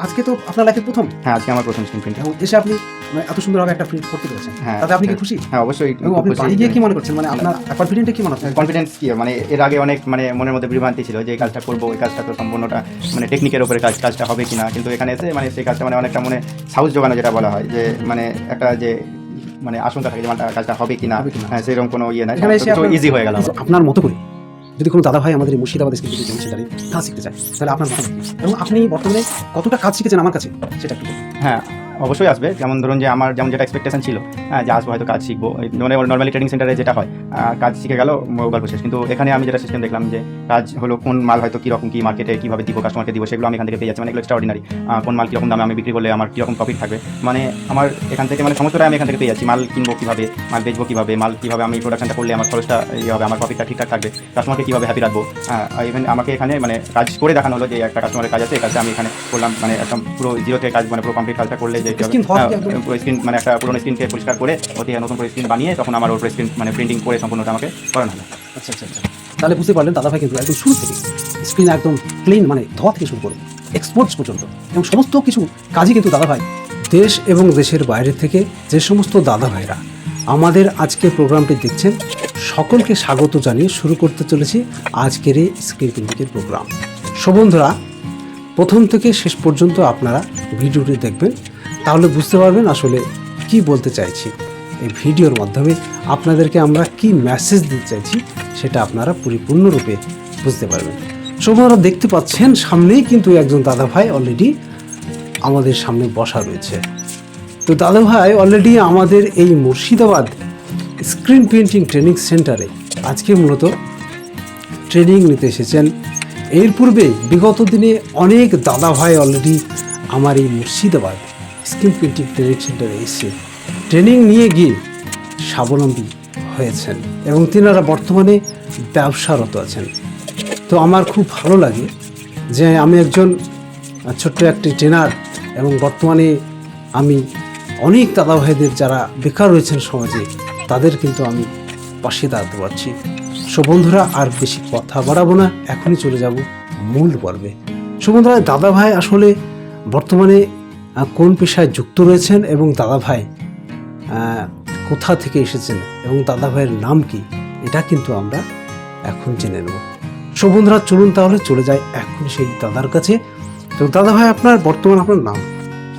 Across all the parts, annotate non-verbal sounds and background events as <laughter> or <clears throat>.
আজকে তো আপনার লাইফে প্রথম? হ্যাঁ আজকে আমার প্রথম স্ক্রিন প্রিন্ট এসে আপনি মানে এত সুন্দরভাবে একটা প্রিন্ট করতে পেরেছেন। হ্যাঁ তাতে আপনি কি খুশি? হ্যাঁ অবশ্যই আপনি বাড়ি গিয়ে কি মনে করছেন? মানে আপনার কনফিডেন্টে কি মনে হচ্ছে কনফিডেন্স কি? মানে এর আগে অনেক মানে মনের মধ্যে বিভ্রান্তি ছিল যে এই কাজটা করব এই কাজটা তো সম্পূর্ণটা মানে টেকনিকের উপরে কাজ কাজটা হবে কিনা। কিন্তু এখানে এসে মানে সেই কাজটা মানে অনেকটা মনে সাহস জোগানো যেটা বলা হয় যে মানে একটা যে মানে আশঙ্কা থাকে যে মানে কাজটা হবে কিনা। হ্যাঁ সেরকম কোনো ইয়ে নাই। ইজি হয়ে গেল আপনার মতো করে যদি কোনো দাদা ভাই আমাদের মুর্শিদাবাদ স্কিল চাই কাজ শিখতে চাই তাহলে আপনার? এবং আপনি বর্তমানে কতটা কাজ শিখেছেন আমার কাছে, সেটা একটু হ্যাঁ অবশ্যই আসবে। যেমন ধরুন যে আমার যেমন যেটা এক্সপেকটেশন ছিল যে আসব হয়তো কাজ শিখব। মানে নর্মালি ট্রেনিং সেন্টারে যেটা হয় কাজ শিখে গেল গল্প শেষ। কিন্তু এখানে আমি যেটা সিস্টেম দেখলাম যে, কাজ হলো কোন মাল হয়তো কীরকম, কী মার্কেটে কীভাবে দিব কাস্টমারকে দিব, সেগুলো আমি এখান থেকে পেয়ে যাচ্ছি। মানে এগুলো অর্ডিনারি কোন মাল কীরকম দামে আমি বিক্রি করলে আমার কীরকম প্রফিট থাকবে। মানে আমার এখান থেকে মানে সমস্তটাই আমি এখান থেকে পেয়ে যাচ্ছি। মাল কিনবো কীভাবে, মাল বেচবো কীভাবে, মাল কীভাবে আমি প্রোডাকশনটা করলে আমার খরচটা ইয়ে হবে, আমার প্রফিটটা ঠিকঠাক থাকবে কাস্টমারকে কীভাবে হ্যাপি রাখব। ইভেন আমাকে এখানে মানে কাজ করে দেখানো হলো যে একটা কাস্টমারের কাজ আছে, এই কাজটা আমি এখানে করলাম। মানে একদম পুরো জিরো থেকে কাজ মানে পুরো কমপ্লিট কাজটা করলে স্ক্রিন মানে একটা পুরোনো স্ক্রিনকে পরিষ্কার করে ওতে নতুন করে স্ক্রিন বানিয়ে তখন আমার ওর স্ক্রিন মানে প্রিন্টিং করে সম্পূর্ণটা আমাকে করানো হলো আচ্ছা আচ্ছা আচ্ছা। তাহলে বুঝতে পারলেন দাদা ভাই কিন্তু একদম শুরু থেকে স্ক্রিন একদম ক্লিন মানে ধোয়া থেকে শুরু করে এক্সপোর্টস পর্যন্ত এবং সমস্ত কিছু কাজই কিন্তু দাদা ভাই দেশ এবং দেশের বাইরে থেকে যে সমস্ত দাদা ভাইরা আমাদের আজকের প্রোগ্রামটি দেখছেন সকলকে স্বাগত জানিয়ে শুরু করতে চলেছি আজকের এই স্ক্রিন প্রিন্টিংয়ের প্রোগ্রাম সো বন্ধুরা প্রথম থেকে শেষ পর্যন্ত আপনারা ভিডিওটি দেখবেন তাহলে বুঝতে পারবেন আসলে কি বলতে চাইছি। এই ভিডিওর মাধ্যমে আপনাদেরকে আমরা কি মেসেজ দিতে চাইছি সেটা আপনারা পরিপূর্ণরূপে বুঝতে পারবেন। সবারা দেখতে পাচ্ছেন, সামনেই কিন্তু একজন দাদা ভাই অলরেডি আমাদের সামনে বসা রয়েছে। তো দাদা ভাই অলরেডি আমাদের এই মুর্শিদাবাদ স্ক্রিন প্রিন্টিং ট্রেনিং সেন্টারে আজকে মূলত ট্রেনিং নিতে এসেছেন। এর পূর্বে বিগত দিনে অনেক দাদা ভাই অলরেডি আমার এই মুর্শিদাবাদ স্ক্রিন প্রিন্টিং ট্রেনিং সেন্টারে এসে ট্রেনিং নিয়ে গিয়ে স্বাবলম্বী হয়েছেন এবং তিনারা বর্তমানে ব্যবসারত আছেন। তো আমার খুব ভালো লাগে যে আমি একজন ছোট্ট একটি ট্রেনার এবং বর্তমানে আমি অনেক দাদা ভাইদের যারা বেকার রয়েছেন সমাজে, তাদের কিন্তু আমি পাশে দাঁড়াতে পারছি। সো বন্ধুরা, আর বেশি কথা বাড়াবো না, এখনই চলে যাব মূল পর্বে। সো বন্ধুরা, দাদা ভাই আসলে বর্তমানে কোন পেশায় যুক্ত রয়েছেন এবং দাদাভাই কোথা থেকে এসেছেন এবং দাদাভাইয়ের নাম কি এটা কিন্তু আমরা এখন জেনে নেব। বন্ধুরা চলুন তাহলে চলে যাই এখন সেই দাদার কাছে। তো দাদাভাই আপনার বর্তমান আপনার নাম?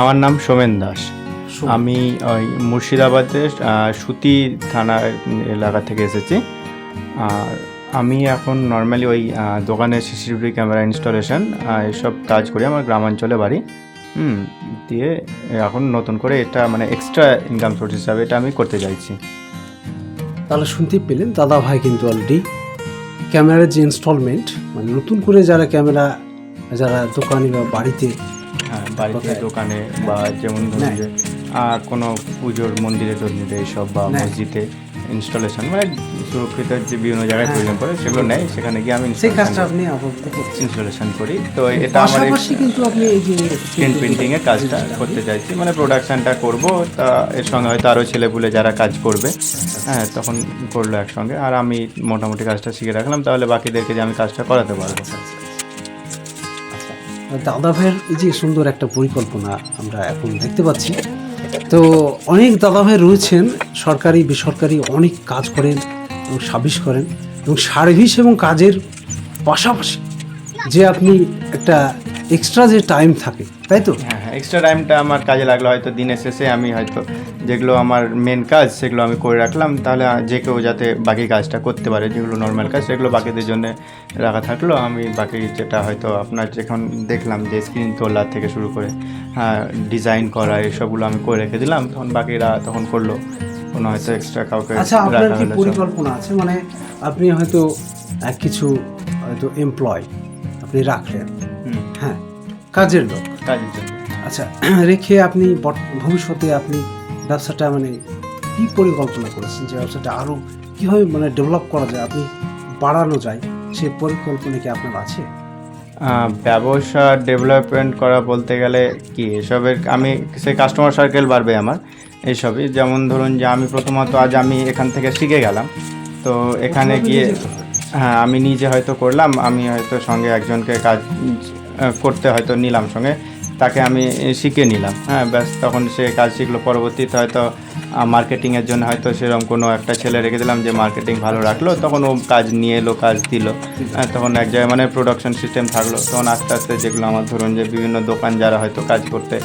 আমার নাম সোমেন দাস। আমি ওই মুর্শিদাবাদের সুতি থানার এলাকা থেকে এসেছি। আর আমি এখন নর্মালি ওই দোকানে সিসিটিভি ক্যামেরা ইনস্টলেশন এসব কাজ করি। আমার গ্রামাঞ্চলে বাড়ি। হুম দিয়ে এখন নতুন করে এটা মানে এক্সট্রা ইনকাম সোর্স হিসাবে এটা আমি করতে চাইছি তাহলে শুনতে পেলেন দাদা ভাই কিন্তু অলরেডি ক্যামেরার যে ইনস্টলমেন্ট মানে নতুন করে যারা ক্যামেরা যারা দোকানে বা বাড়িতে হ্যাঁ বাড়িতে দোকানে বা যেমন ধরুন। যে কোনো পুজোর মন্দিরে টন্দিরে এইসব বা মসজিদে ইনস্টলেশন মানে সুরক্ষিত যে বিভিন্ন জায়গায় হ্যাঁ। প্রয়োজন পড়ে সেগুলো নেয় সেখানে গিয়ে আমি সেই কাজটা আপনি ইনস্টলেশন করি। তো এটা আমার পাশাপাশি কিন্তু আপনি এই যে স্ক্রিন প্রিন্টিং এর কাজটা করতে চাইছি মানে প্রোডাকশনটা করব তা এর সঙ্গে হয়তো আরও ছেলেপুলে যারা কাজ করবে হ্যাঁ তখন করল একসঙ্গে। আর আমি মোটামুটি কাজটা শিখে রাখলাম তাহলে বাকিদেরকে যে আমি কাজটা করাতে পারব। আচ্ছা, দাদা ভাইয়ের এই যে সুন্দর একটা পরিকল্পনা আমরা এখন দেখতে পাচ্ছি অনেক দাদাভাই রয়েছেন, সরকারি, বেসরকারি অনেক কাজ করেন এবং সার্ভিস করেন এবং সার্ভিস এবং কাজের পাশাপাশি যে আপনি একটা এক্সট্রা যে টাইম থাকে, তাই তো? হ্যাঁ। এক্সট্রা টাইমটা আমার কাজে লাগল হয়তো দিনের শেষে আমি হয়তো যেগুলো আমার মেন কাজ সেগুলো আমি করে রাখলাম তাহলে যে কেউ যাতে বাকি কাজটা করতে পারে যেগুলো নর্মাল কাজ সেগুলো বাকিদের জন্য রাখা থাকল। আমি বাকি যেটা হয়তো আপনার যখন দেখলাম যে স্ক্রিন তোলা থেকে শুরু করে হ্যাঁ ডিজাইন করা এসবগুলো আমি করে রেখে দিলাম তখন বাকিরা তখন করল। কোনো হয়তো এক্সট্রা কাউকে আচ্ছা আপনার কি পরিকল্পনা আছে? মানে আপনি হয়তো কিছু হয়তো এমপ্লয় আপনি রাখলেন হ্যাঁ কাজের লোক। কাজের জন্য। আচ্ছা <clears throat> রেখে আপনি ভবিষ্যতে আপনি ব্যবসাটা মানে কি পরিকল্পনা করেছেন? যে ব্যবসাটা আরও কীভাবে মানে ডেভেলপ করা যায় আপনি বাড়ানো যায় সেই পরিকল্পনা কি আপনার আছে? ব্যবসা ডেভেলপমেন্ট করা বলতে গেলে কি এসবের আমি সেই কাস্টমার সার্কেল বাড়বে আমার এইসবই যেমন ধরুন যে আমি প্রথমত আজ আমি এখান থেকে শিখে গেলাম তো এখানে গিয়ে হ্যাঁ আমি নিজে হয়তো করলাম আমি হয়তো সঙ্গে একজনকে কাজ করতে হয়তো নিলাম সঙ্গে। তাকে আমি শিখে নিলাম। হ্যাঁ ব্যাস, তখন সে কাজ শিখলো। পরবর্তীতে হয়তো মার্কেটিংয়ের জন্য হয়তো সেরকম কোনো একটা ছেলে রেখে দিলাম যে মার্কেটিং ভালো রাখল। তখন ও কাজ নিয়ে এলো, কাজ দিল। হ্যাঁ তখন এক জায়গায় মানে প্রোডাকশন সিস্টেম থাকল। তখন আস্তে আস্তে যেগুলো আমার, ধরুন যে বিভিন্ন দোকান যারা হয়তো কাজ করতে,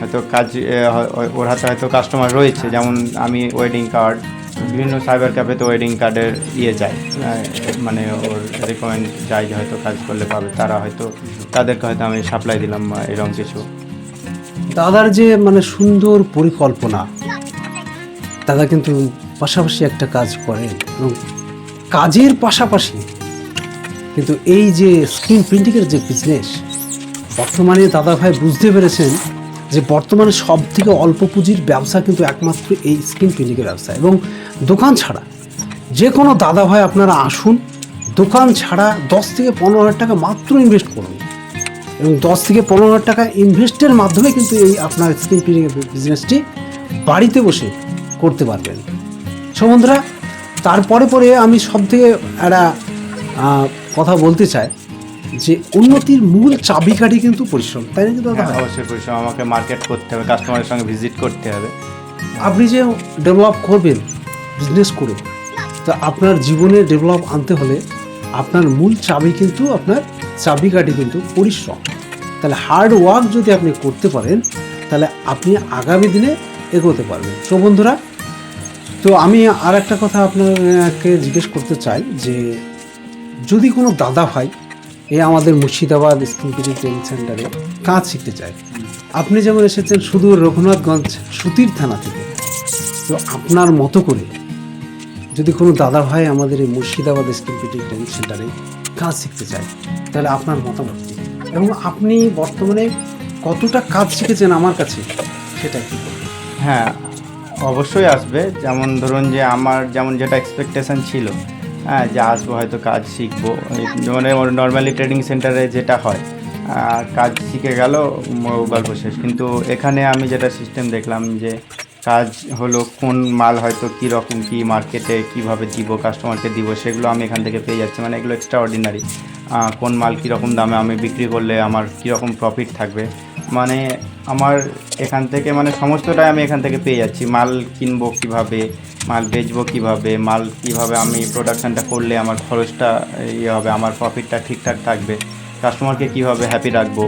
হয়তো কাজ ওর হাতে হয়তো কাস্টমার রয়েছে। যেমন আমি ওয়েডিং কার্ড বিভিন্ন সাইবার ক্যাফেতে ওয়েডিং কার্ডের ইয়ে যায়। মানে ওর রেকমেন্ড যায় যে হয়তো কাজ করলে পাবে। তারা হয়তো, তাদেরকে হয়তো আমি সাপ্লাই দিলাম এরকম কিছু। দাদার যে মানে সুন্দর পরিকল্পনা, দাদা কিন্তু পাশাপাশি একটা কাজ করে এবং কাজের পাশাপাশি কিন্তু এই যে স্ক্রিন প্রিন্টিংয়ের যে বিজনেস বর্তমানে দাদা ভাই বুঝতে পেরেছেন যে বর্তমানে সব থেকে অল্প পুঁজির ব্যবসা কিন্তু একমাত্র এই স্ক্রিন প্রিন্টিংয়ের ব্যবসা। এবং দোকান ছাড়া যে কোনো দাদা ভাই আপনারা আসুন, দোকান ছাড়া দশ থেকে পনেরো হাজার টাকা মাত্র ইনভেস্ট করুন। এবং দশ থেকে পনেরো হাজার টাকা ইনভেস্টের মাধ্যমে কিন্তু এই আপনার স্ক্রিন প্রিন্টিং বিজনেসটি বাড়িতে বসে করতে পারবেন। সো বন্ধুরা, তারপরে পরে আমি সব থেকে একটা কথা বলতে চাই। যে উন্নতির মূল চাবিকাঠি কিন্তু পরিশ্রম তাই না কিন্তু হ্যাঁ, অবশ্যই পরিশ্রম। আমাকে মার্কেট করতে হবে কাস্টমারের সঙ্গে ভিজিট করতে হবে। আপনি যে ডেভেলপ করবেন বিজনেস করে তো আপনার জীবনে ডেভেলপ আনতে হলে আপনার মূল চাবি কিন্তু আপনার চাবিকাঠি কিন্তু পরিশ্রম। তাহলে হার্ড ওয়ার্ক যদি আপনি করতে পারেন তাহলে আপনি আগামী দিনে এগোতে পারবেন। তো বন্ধুরা তো আমি আর একটা কথা আপনাকে জিজ্ঞেস করতে চাই যে যদি কোনো দাদা ভাই এই আমাদের মুর্শিদাবাদ স্কিল পিটি ট্রেনিং সেন্টারে কাজ শিখতে চায়। আপনি যেমন এসেছেন সুদূর রঘুনাথগঞ্জ সুতির থানা থেকে, তো আপনার মতো করে যদি কোনো দাদা ভাই আমাদের এই মুর্শিদাবাদ স্কিল পিটি ট্রেনিং সেন্টারে কাজ শিখতে চায়, তাহলে আপনার মতামত? এবং আপনি বর্তমানে কতটা কাজ শিখেছেন আমার কাছে সেটা কি হ্যাঁ অবশ্যই আসবে। যেমন ধরুন যে আমার যেমন যেটা এক্সপেকটেশন ছিল হ্যাঁ যে আসব, হয়তো কাজ শিখব। মানে নর্মালি ট্রেনিং সেন্টারে যেটা হয় কাজ শিখে গেল গল্প শেষ। কিন্তু এখানে আমি যেটা সিস্টেম দেখলাম যে, কাজ হলো কোন মাল হয়তো কী রকম, কী মার্কেটে কীভাবে দিব কাস্টমারকে দিব, সেগুলো আমি এখান থেকে পেয়ে যাচ্ছি। মানে এগুলো এক্সট্রা অর্ডিনারি কোন মাল কীরকম দামে আমি বিক্রি করলে আমার কীরকম প্রফিট থাকবে মানে আমার এখান থেকে মানে সমস্তটাই আমি এখান থেকে পেয়ে যাচ্ছি। মাল কিনবো কীভাবে, মাল বেচবো কীভাবে, মাল কীভাবে আমি প্রোডাকশানটা করলে আমার খরচটা ইয়ে হবে, আমার প্রফিটটা ঠিকঠাক থাকবে কাস্টমারকে কীভাবে হ্যাপি রাখব।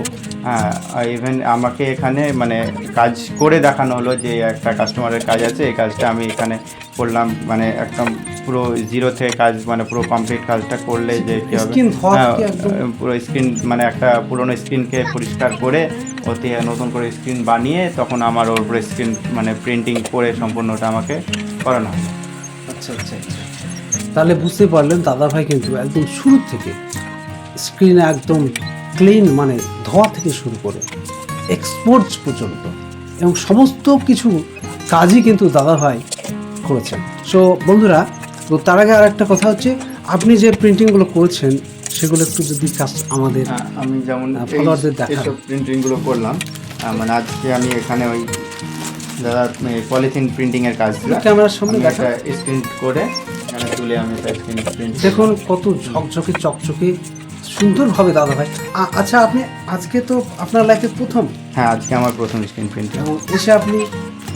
হ্যাঁ ইভেন আমাকে এখানে মানে কাজ করে দেখানো হলো যে একটা কাস্টমারের কাজ আছে, এই কাজটা আমি এখানে করলাম মানে একদম পুরো জিরো থেকে কাজ মানে পুরো কমপ্লিট কাজটা করলে যে কী হবে? হ্যাঁ, পুরো স্ক্রিন মানে একটা পুরোনো স্ক্রিনকে পরিষ্কার করে ওতে নতুন করে স্ক্রিন বানিয়ে তখন আমার ওর উপরে স্ক্রিন মানে প্রিন্টিং করে সম্পূর্ণটা আমাকে করানো হয় আচ্ছা আচ্ছা আচ্ছা তাহলে বুঝতে পারলেন দাদা ভাই কিন্তু একদম শুরু থেকে স্ক্রিন একদম ক্লিন মানে ধোয়া থেকে শুরু করে এক্সপোর্টস পর্যন্ত এবং সমস্ত কিছু কাজই কিন্তু দাদা ভাই করেছেন। সো বন্ধুরা তো তার আগে আর একটা কথা হচ্ছে আপনি যে প্রিন্টিংগুলো করছেন সেগুলো একটু যদি কাজ আমাদের হ্যাঁ, আমি যেমন দেখান। এইসব প্রিন্টিংগুলো করলাম মানে আজকে আমি এখানে ওই দাদা পলিথিন প্রিন্টিংয়ের কাজ ছিল। ক্যামেরার সামনে দেখা স্ক্রিন করে তুলে আমি স্ক্রিন প্রিন্ট দেখুন কত ঝকঝকে চকচকে সুন্দরভাবে দাদা ভাই। আচ্ছা আপনি আজকে তো আপনার লাইফে প্রথম। হ্যাঁ আজকে আমার প্রথম স্ক্রিন প্রিন্টিং এসে আপনি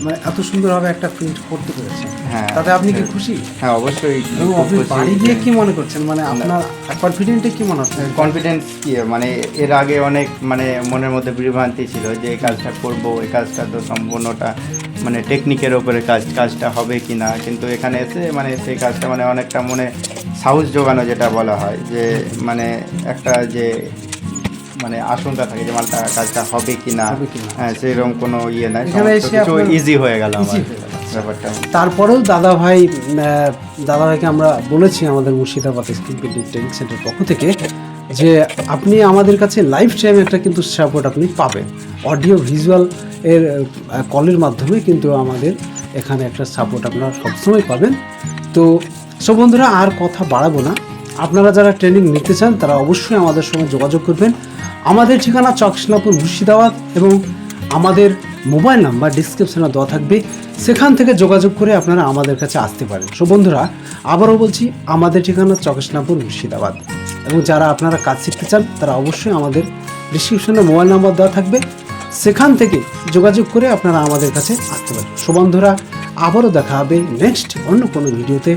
মানে এত সুন্দরভাবে একটা প্রিন্ট করতে পেরেছেন হ্যাঁ। তাতে আপনি কি খুশি? হ্যাঁ অবশ্যই এবং আপনি বাড়ি গিয়ে কি মনে করছেন? মানে আপনার কনফিডেন্টে কি মনে হচ্ছে? কনফিডেন্স কি? মানে এর আগে অনেক মানে মনের মধ্যে বিভ্রান্তি ছিল যে এই কাজটা করব এই কাজটা তো সম্পূর্ণটা মানে টেকনিকের ওপরে কাজ কাজটা হবে কি না কিন্তু এখানে এসে মানে সেই কাজটা মানে অনেকটা মনে সাহস জোগানো যেটা বলা হয় যে মানে একটা যে মানে আশঙ্কা থাকে যে মালটা কাজটা হবে কি না হ্যাঁ সেরকম কোনো ইয়ে নাই। কিছু ইজি হয়ে গেল আমার। ব্যাপারটা। তারপরেও দাদা ভাই দাদা ভাইকে আমরা বলেছি আমাদের Murshidabad skill building training centre পক্ষ থেকে যে আপনি আমাদের কাছে লাইফ টাইম একটা কিন্তু সাপোর্ট আপনি পাবেন। অডিও ভিজুয়াল এর কলের মাধ্যমে কিন্তু আমাদের এখানে একটা সাপোর্ট আপনারা সবসময় পাবেন। তো সব বন্ধুরা আর কথা বাড়াবো না। আপনারা যারা ট্রেনিং নিতে চান, তারা অবশ্যই আমাদের সঙ্গে যোগাযোগ করবেন। আমাদের ঠিকানা চকসলাপুর মুর্শিদাবাদ এবং আমাদের মোবাইল নাম্বার ডিসক্রিপশনে দেওয়া থাকবে। সেখান থেকে যোগাযোগ করে আপনারা আমাদের কাছে আসতে পারেন। সো বন্ধুরা, আবারও বলছি, আমাদের ঠিকানা চকসনাপুর মুর্শিদাবাদ। এবং যারা আপনারা কাজ শিখতে চান, তারা অবশ্যই আমাদের ডিসক্রিপশনে মোবাইল নাম্বার দেওয়া থাকবে। সেখান থেকে যোগাযোগ করে আপনারা আমাদের কাছে আসতে পারেন। সুবন্ধুরা আবারও দেখা হবে নেক্সট অন্য কোনো ভিডিওতে